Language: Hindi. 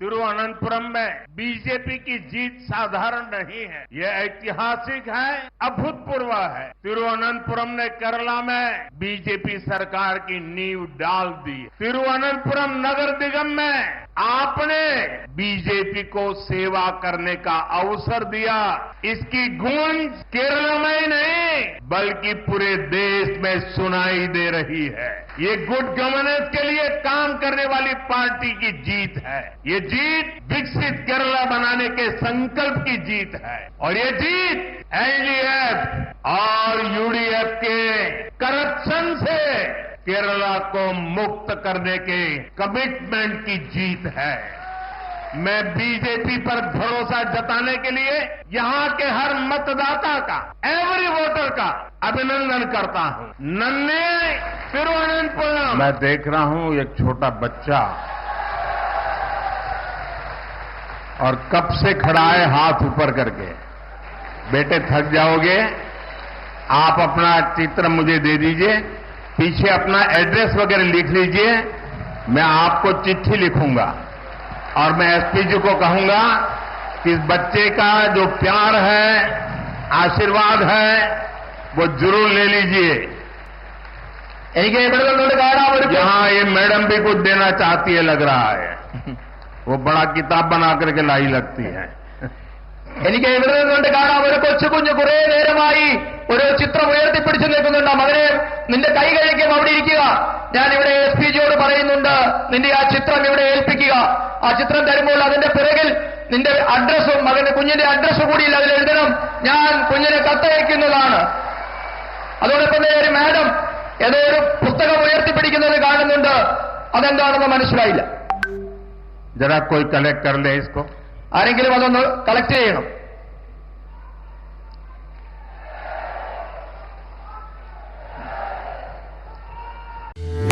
तिरुवनंतपुरम में बीजेपी की जीत साधारण नहीं है। ये ऐतिहासिक है, अभूतपूर्व है। तिरुवनंतपुरम ने केरला में बीजेपी सरकार की नींव डाल दी। तिरुवनंतपुरम नगर निगम में आपने बीजेपी को सेवा करने का अवसर दिया। इसकी गूंज केरल में बल्कि पूरे देश में सुनाई दे रही है। ये गुड गवर्नेंस के लिए काम करने वाली पार्टी की जीत है। ये जीत विकसित केरला बनाने के संकल्प की जीत है। और ये जीत एलडीएफ और यूडीएफ के करप्शन से केरला को मुक्त करने के कमिटमेंट की जीत है। मैं बीजेपी पर भरोसा जताने के लिए यहाँ के हर मतदाता का एवरी वोटर का अभिनंदन करता हूँ। नन्हे तिरुवनंतपुरम मैं देख रहा हूँ एक छोटा बच्चा और कब से खड़ा है हाथ ऊपर करके। बेटे, थक जाओगे? आप अपना चित्र मुझे दे दीजिए। पीछे अपना एड्रेस वगैरह लिख लीजिए। मैं आपको चिट्ठी लिखूँगा। और मैं एसपी जी को कहूंगा कि इस बच्चे का जो प्यार है आशीर्वाद है वो जरूर ले लीजिए എനിക്ക് ഇവിടെ നിന്നുകൊണ്ട് കാണാൻ ഒരു यहाँ ये मैडम भी कुछ देना चाहती है लग रहा है वो बड़ा किताब बना करके लाई लगती है എനിക്ക് ഇവിടെ നിന്നുകൊണ്ട് കാണാം ഒരു കൊച്ചു കുഞ്ഞ് കുറെ നേരമായി ഒരു ചിത്രം ഉയർത്തിപ്പിടിച്ചു നിൽക്കുന്നുണ്ട് മകനെ നിന്റെ കൈ കഴിക്കും അവിടെ ഇരിക്കുക ഞാൻ ഇവിടെ എസ് പി ജിയോട് പറയുന്നുണ്ട് നിന്റെ ആ ചിത്രം ഇവിടെ ഏൽപ്പിക്കുക. ആ ചിത്രം തരുമ്പോൾ അതിന്റെ പിറകിൽ നിന്റെ അഡ്രസ്സും മകന്റെ കുഞ്ഞിന്റെ അഡ്രസ്സും കൂടി അതിൽ എഴുതണം ഞാൻ കുഞ്ഞിനെ കത്തയക്കുന്നതാണ്. അതോടൊപ്പം തന്നെ ഒരു മാഡം ഏതോ ഒരു പുസ്തകം ഉയർത്തിപ്പിടിക്കുന്നത് കാണുന്നുണ്ട്. അതെന്താണെന്ന് മനസ്സിലായില്ല. ആരെങ്കിലും അതൊന്ന് കളക്ട് ചെയ്യണം. Yeah.